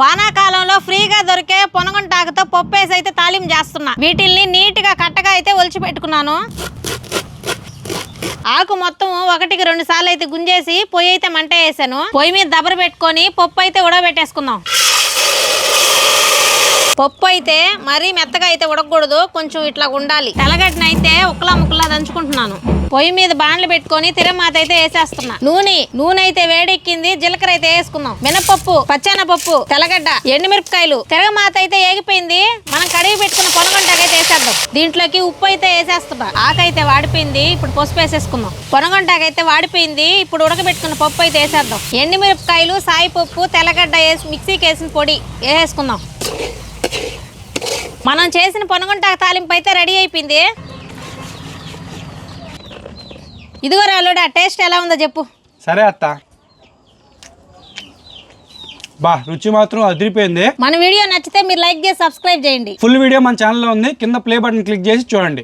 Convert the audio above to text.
వానాకాలంలో ఫ్రీగా దొరికే పొనగంటాకుతో పప్పు వేసి అయితే తాలింపు చేస్తున్నా. వీటిల్ని నీట్గా కట్టగా అయితే ఒలిచి పెట్టుకున్నాను. ఆకు మొత్తం ఒకటికి రెండు సార్లు అయితే గుంజేసి పొయ్యి అయితే మంట వేసాను. పొయ్యి మీద దబర పెట్టుకొని పప్పు అయితే ఉడబెట్టేసుకుందాం పప్పు అయితే మరీ మెత్తగా అయితే ఉడకూడదు కొంచెం ఇట్లా ఉండాలి. తెల్లగడ్డన అయితే ఉక్కలా ముక్కలా దంచుకుంటున్నాను. పొయ్యి మీద బాండ్లు పెట్టుకొని తిరమాత అయితే వేసేస్తున్నా. నూనె నూనె అయితే వేడెక్కింది జీలకర్ర అయితే వేసుకుందాం. మినపప్పు పచ్చెనపప్పు తెల్లగడ్డ ఎండుమిరపకాయలు. తిరగమాత అయితే ఏగిపోయింది. మనం కడిగి పెట్టుకున్న పొనగంటాకైతే వేసేద్దాం. దీంట్లోకి ఉప్పు అయితే వేసేస్తున్నా. ఆకైతే వాడిపోయింది ఇప్పుడు పసుపు వేసేసుకుందాం. పొనగంటాకైతే వాడిపోయింది ఇప్పుడు ఉడకబెట్టుకున్న పప్పు అయితే వేసేద్దాం. ఎండుమిరపకాయలు సాయిపప్పు తెల్లగడ్డ వేసి మిక్సీకి వేసిన పొడి వేసేసుకుందాం. మనం చేసిన పొనగంటాకు తాలింపు అయితే రెడీ అయిపోయింది. ఇదిగో రాలుడా టేస్ట్ ఎలా ఉందో చెప్పు. సరే అత్త. బా రుచి మాత్రం అదిరిపోయింది. మన వీడియో నచ్చితే మీరు లైక్ చేసి సబ్స్క్రైబ్ చేయండి. ఫుల్ వీడియో మన ఛానల్లో ఉంది. కింద ప్లే బటన్ క్లిక్ చేసి చూడండి.